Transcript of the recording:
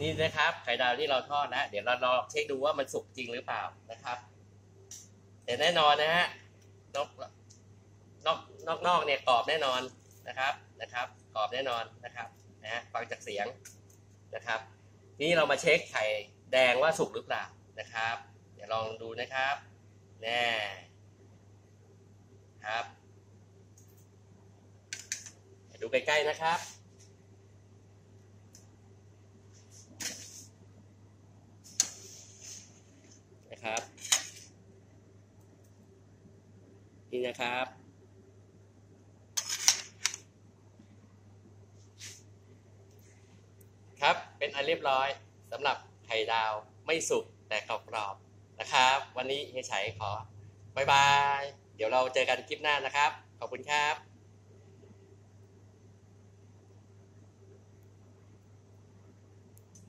นี่นะครับไข่ดาวที่เราทอดนะ เดี๋ยวเราลองเช็คดูว่ามันสุกจริงหรือเปล่านะครับแต่แน่นอนนะฮะนอกนอกนอกนอกเนี่ยกรอบแน่นอนนะครับนะครับกรอบแน่นอนนะครับนะฮะฟังจากเสียงนะครับ นี่เรามาเช็คไข่แดงว่าสุกหรือเปล่านะครับ เดี๋ยวลองดูนะครับแน่ครับดูใกล้ๆนะครับ นะครับ นี่นะครับ ครับเป็นอันเรียบร้อยสำหรับไข่ดาวไม่สุกแต่กรอบๆนะครับ วันนี้เฮียชัยขอบายบาย เดี๋ยวเราเจอกันคลิปหน้านะครับ ขอบคุณครับ